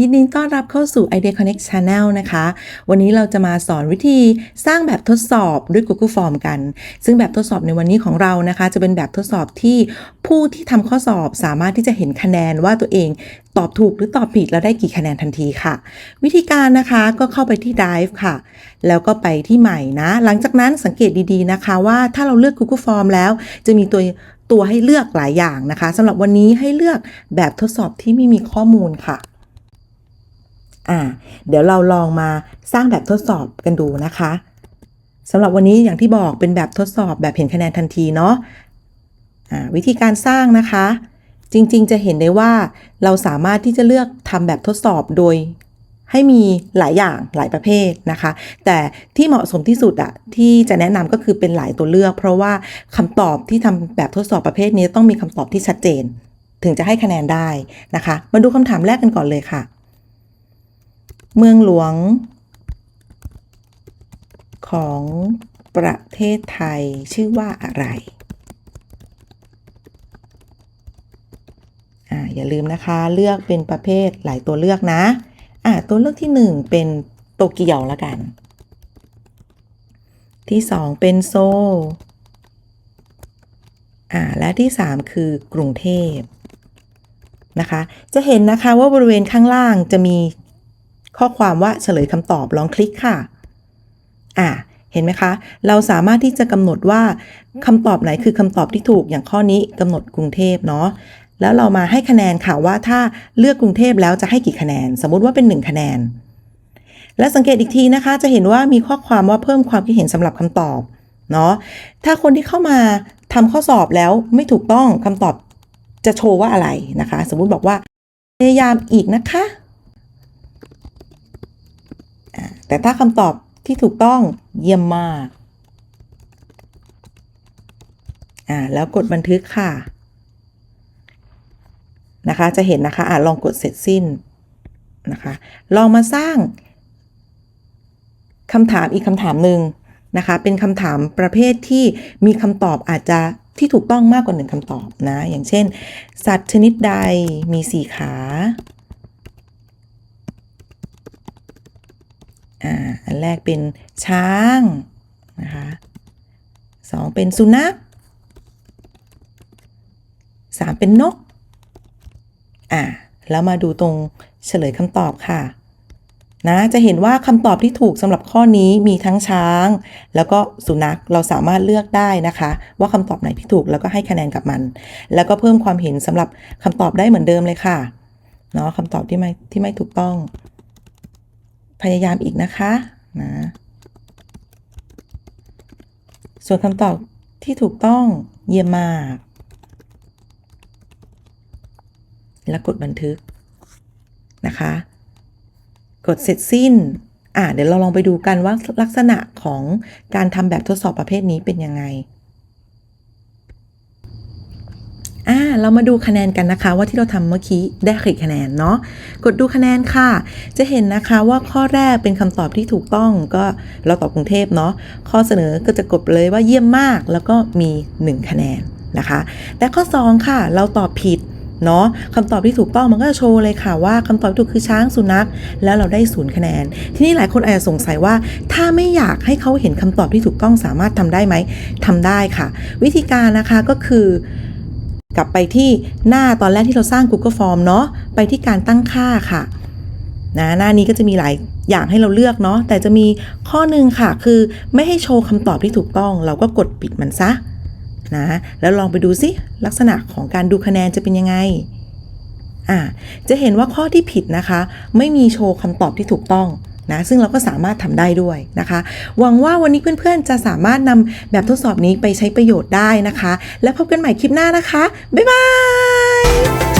ยินดีต้อนรับเข้าสู่ Idea Connect Channel นะคะ วันนี้เราจะมาสอนวิธีสร้างแบบทดสอบด้วย Google Form กัน ซึ่งแบบทดสอบในวันนี้ของเรานะคะ จะเป็นแบบทดสอบที่ผู้ที่ทำข้อสอบสามารถที่จะเห็นคะแนนว่าตัวเองตอบถูกหรือตอบผิดแล้วได้กี่คะแนนทันทีค่ะ วิธีการนะคะก็เข้าไปที่ Drive ค่ะ แล้วก็ไปที่ใหม่นะ หลังจากนั้นสังเกตดีๆนะคะว่าถ้าเราเลือก Google Form แล้วจะมีตัวตัวให้เลือกหลายอย่างนะคะสำหรับวันนี้ให้เลือกแบบทดสอบที่ไม่มีข้อมูลค่ะ อ่า เดี๋ยวเราลองมาสร้างแบบทดสอบกันดูนะคะสำหรับวันนี้อย่างที่บอกเป็นแบบทดสอบแบบเห็นคะแนนทันทีเนาะอ่าวิธีการสร้างนะคะ จริงๆจะเห็นได้ว่าเราสามารถที่จะเลือกทำแบบทดสอบโดยให้มีหลายอย่างหลายประเภทนะคะ แต่ที่เหมาะสมที่สุดอะที่จะแนะนำก็คือเป็นหลายตัวเลือก เพราะว่าคำตอบที่ทำแบบทดสอบประเภทนี้ต้องมีคำตอบที่ชัดเจน ถึงจะให้คะแนนได้นะคะ มาดูคำถามแรกกันก่อนเลยค่ะ เมืองหลวง ของประเทศไทยชื่อว่าอะไรอ่าอย่าลืมนะคะเลือกเป็นประเภทหลายตัวเลือกนะอ่าตัวเลือกที่หนึ่งเป็นโตเกียวละกัน ที่สองเป็นโซลอ่าและที่สามคือกรุงเทพนะคะ จะเห็นนะคะว่าบริเวณข้างล่างจะมี ข้อความว่าเฉลยคำตอบลองคลิกค่ะ อ่าเห็นไหมคะ เราสามารถที่จะกำหนดว่าคำตอบไหนคือคำตอบที่ถูกอย่างข้อนี้กำหนดกรุงเทพเนาะแล้วเรามาให้คะแนนค่ะว่าถ้าเลือกกรุงเทพแล้วจะให้กี่คะแนน สมมติว่าเป็น 1 คะแนน และสังเกตอีกทีนะคะ จะเห็นว่ามีข้อความว่าเพิ่มความคิดเห็นสำหรับคำตอบเนาะถ้าคนที่เข้ามาทำข้อสอบแล้วไม่ถูกต้องคำตอบจะโชว์ว่าอะไรนะคะ สมมติบอกว่าพยายามอีกนะคะอ่า แต่ถ้าคำตอบที่ถูกต้องเยี่ยมมาก อ่า แล้วกดบันทึกค่ะ นะคะ จะเห็นนะคะ อะลองกดเสร็จสิ้นนะคะ ลองมาสร้างคำถามอีกคำถามหนึ่งนะคะ เป็นคำถามประเภทที่มีคำตอบอาจจะที่ถูกต้องมากกว่าหนึ่งคำตอบนะ อย่างเช่น สัตว์ชนิดใดมีสี่ขา อันแรกเป็นช้างนะคะสองเป็นสุนัขสามเป็นนก อะ แล้วมาดูตรงเฉลยคำตอบค่ะ นะ จะเห็นว่าคำตอบที่ถูกสำหรับข้อนี้มีทั้งช้าง แล้วก็สุนัข เราสามารถเลือกได้นะคะ ว่าคำตอบไหนที่ถูกแล้วก็ให้คะแนนกับมัน แล้วก็เพิ่มความเห็นสำหรับคำตอบได้เหมือนเดิมเลยค่ะ เนาะคำตอบที่ไม่ที่ไม่ถูกต้อง พยายามอีกนะคะนะส่วนคำตอบที่ถูกต้องเยี่ยมมาก แล้วกดบันทึกนะคะ กดเสร็จสิ้น อ่าเดี๋ยวเราลองไปดูกันว่าลักษณะของการทำแบบทดสอบประเภทนี้เป็นยังไง อ่า เรามาดูคะแนนกันนะคะ ว่าที่เราทำเมื่อกี้ได้กี่คะแนนเนาะกดดูคะแนนค่ะ จะเห็นนะคะว่าข้อแรกเป็นคำตอบที่ถูกต้องก็เราตอบกรุงเทพเนาะข้อเสนอก็จะกดเลยว่าเยี่ยมมากแล้วก็มี 1 คะแนนนะคะแต่ข้อ 2 ค่ะ เราตอบผิดเนาะคำตอบที่ถูกต้องมันก็จะโชว์เลยค่ะว่าคำตอบถูกคือช้างสุนัข แล้วเราได้ศูนย์คะแนน ทีนี้หลายคนอาจจะสงสัยว่า ถ้าไม่อยากให้เขาเห็นคำตอบที่ถูกต้องสามารถทำได้ไหมทำได้ค่ะ วิธีการนะคะก็คือ กลับไปที่หน้าตอนแรกที่เราสร้าง Google Form เนาะไปที่การตั้งค่าค่ะนะหน้านี้ก็จะมีหลายอย่างให้เราเลือกเนาะแต่จะมีข้อหนึ่งค่ะ คือไม่ให้โชว์คำตอบที่ถูกต้อง เราก็กดปิดมันซะนะแล้วลองไปดูซิลักษณะของการดูคะแนนจะเป็นยังไงอ่าจะเห็นว่าข้อที่ผิดนะคะ ไม่มีโชว์คำตอบที่ถูกต้อง นะซึ่งเราก็สามารถทำได้ด้วยนะคะ หวังว่าวันนี้เพื่อนๆจะสามารถนำแบบทดสอบนี้ไปใช้ประโยชน์ได้นะคะ แล้วพบกันใหม่คลิปหน้านะคะ บ๊ายบาย